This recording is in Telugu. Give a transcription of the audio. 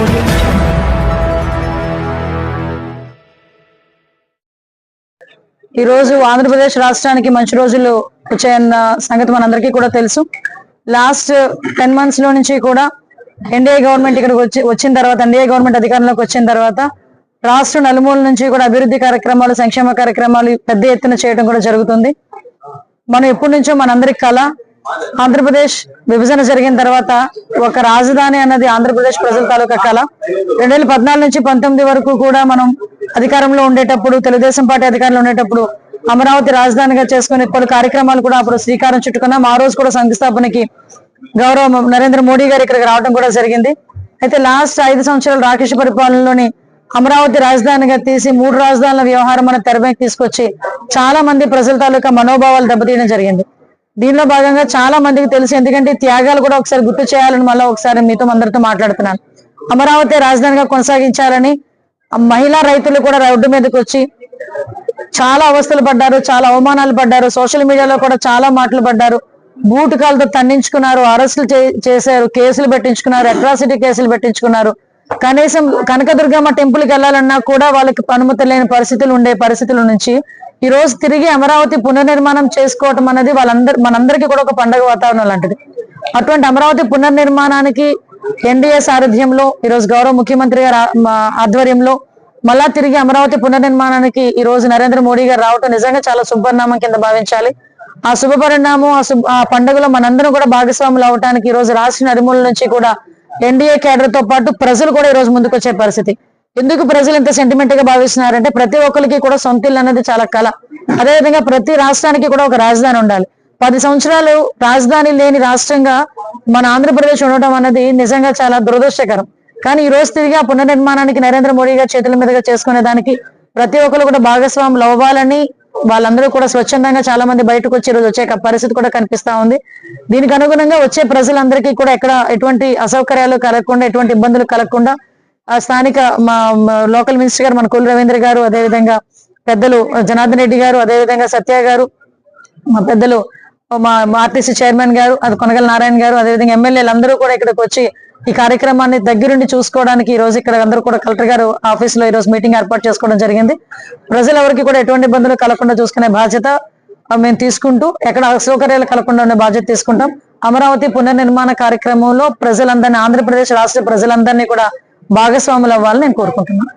ఈ రోజు ఆంధ్రప్రదేశ్ రాష్ట్రానికి మంచి రోజులు వచ్చాయన్న సంగతి మనందరికీ కూడా తెలుసు. లాస్ట్ టెన్ మంత్స్లో నుంచి కూడా ఎన్డీఏ గవర్నమెంట్ ఇక్కడికి వచ్చి వచ్చిన తర్వాత ఎన్డీఏ గవర్నమెంట్ అధికారంలోకి వచ్చిన తర్వాత రాష్ట్ర నలుమూల నుంచి కూడా అభివృద్ధి కార్యక్రమాలు సంక్షేమ కార్యక్రమాలు పెద్ద ఎత్తున చేయడం కూడా జరుగుతుంది. మనం ఎప్పటి నుంచో మనందరికి కళ ఆంధ్రప్రదేశ్ విభజన జరిగిన తర్వాత ఒక రాజధాని అన్నది ఆంధ్రప్రదేశ్ ప్రజల తాలూకా కళ. రెండు వేల పద్నాలుగు నుంచి పంతొమ్మిది వరకు కూడా మనం అధికారంలో ఉండేటప్పుడు తెలుగుదేశం పార్టీ అధికారంలో ఉండేటప్పుడు అమరావతి రాజధానిగా చేసుకునే పలు కార్యక్రమాలు కూడా అప్పుడు శ్రీకారం చుట్టుకున్నాం. ఆ రోజు కూడా శంకుస్థాపనకి గౌరవ నరేంద్ర మోడీ గారు ఇక్కడికి రావడం కూడా జరిగింది. అయితే లాస్ట్ ఐదు సంవత్సరాలు రాకేష్ పరిపాలనలోని అమరావతి రాజధానిగా తీసి మూడు రాజధానుల వ్యవహారం మన తెరపైకి తీసుకొచ్చి చాలా మంది ప్రజల తాలూకా మనోభావాలు దెబ్బతీయడం జరిగింది. దీనిలో భాగంగా చాలా మందికి తెలుసు. ఎందుకంటే త్యాగాలు కూడా ఒకసారి గుర్తు చేయాలని మళ్ళీ ఒకసారి మీతో అందరితో మాట్లాడుతున్నాను. అమరావతి రాజధానిగా కొనసాగించాలని ఆ మహిళా రైతులు కూడా రోడ్డు మీదకి వచ్చి చాలా అవస్థలు పడ్డారు చాలా అవమానాలు పడ్డారు. సోషల్ మీడియాలో కూడా చాలా మాటలు పడ్డారు. బూటకాలతో తన్నించుకున్నారు అరెస్టులు చే- చేశారు కేసులు పెట్టించుకున్నారు అట్రాసిటీ కేసులు పెట్టించుకున్నారు. కనీసం కనకదుర్గమ్మ టెంపుల్కి వెళ్ళాలన్నా కూడా వాళ్ళకి అనుమతి లేని పరిస్థితులు ఉండే పరిస్థితుల నుంచి ఈ రోజు తిరిగి అమరావతి పునర్నిర్మాణం చేసుకోవటం అనేది వాళ్ళందరి మనందరికీ కూడా ఒక పండగ వాతావరణం లాంటిది. అటువంటి అమరావతి పునర్నిర్మాణానికి ఎన్డీఏ సారథ్యంలో ఈరోజు గౌరవ ముఖ్యమంత్రి గారు ఆధ్వర్యంలో మళ్ళా తిరిగి అమరావతి పునర్నిర్మాణానికి ఈ రోజు నరేంద్ర మోడీ గారు రావటం నిజంగా చాలా శుభపరిణామం కింద భావించాలి. ఆ శుభ పరిణామం ఆ శుభ ఆ పండుగలో మనందరం కూడా భాగస్వాములు అవటానికి ఈ రోజు రాష్ట్ర నలుమూల నుంచి కూడా ఎన్డీఏ కేడర్తో పాటు ప్రజలు కూడా ఈ రోజు ముందుకు వచ్చే పరిస్థితి. ఎందుకు ప్రజలు ఇంత సెంటిమెంట్గా భావిస్తున్నారంటే ప్రతి ఒక్కరికి కూడా సొంత ఇల్లు అనేది చాలా కళ అదేవిధంగా ప్రతి రాష్ట్రానికి కూడా ఒక రాజధాని ఉండాలి. పది సంవత్సరాలు రాజధాని లేని రాష్ట్రంగా మన ఆంధ్రప్రదేశ్ ఉండటం అనేది నిజంగా చాలా దురదృష్టకరం. కానీ ఈ రోజు తిరిగి ఆ పునర్నిర్మాణానికి నరేంద్ర మోడీ గారి చేతుల మీదుగా చేసుకునే దానికి ప్రతి ఒక్కరు కూడా భాగస్వాములు అవ్వాలని వాళ్ళందరూ కూడా స్వచ్ఛందంగా చాలా మంది బయటకు వచ్చి రోజు వచ్చే పరిస్థితి కూడా కనిపిస్తా ఉంది. దీనికి అనుగుణంగా వచ్చే ప్రజలందరికీ కూడా ఎక్కడ ఎటువంటి అసౌకర్యాలు కలగకుండా ఎటువంటి ఇబ్బందులు కలగకుండా స్థానిక మా లోకల్ మినిస్టర్ గారు మన కొల్లు రవీంద్ర గారు అదేవిధంగా పెద్దలు జనార్దన్ రెడ్డి గారు అదేవిధంగా సత్య గారు మా పెద్దలు మా ఆర్టీసీ చైర్మన్ గారు అది కొనగల నారాయణ గారు అదేవిధంగా ఎమ్మెల్యేలు అందరూ కూడా ఇక్కడికి వచ్చి ఈ కార్యక్రమాన్ని దగ్గరుండి చూసుకోవడానికి ఈ రోజు ఇక్కడ అందరూ కూడా కలెక్టర్ గారు ఆఫీస్లో ఈ రోజు మీటింగ్ ఏర్పాటు చేసుకోవడం జరిగింది. ప్రజలు ఎవరికి కూడా ఎటువంటి ఇబ్బందులు కలగకుండా చూసుకునే బాధ్యత మేము తీసుకుంటూ ఎక్కడ అసౌకర్యాలు కలగకుండా ఉండే బాధ్యత తీసుకుంటాం. అమరావతి పునర్నిర్మాణ కార్యక్రమంలో ప్రజలందరినీ ఆంధ్రప్రదేశ్ రాష్ట్ర ప్రజలందరినీ కూడా భాగస్వాములు అవ్వాలని నేను కోరుకుంటున్నాను.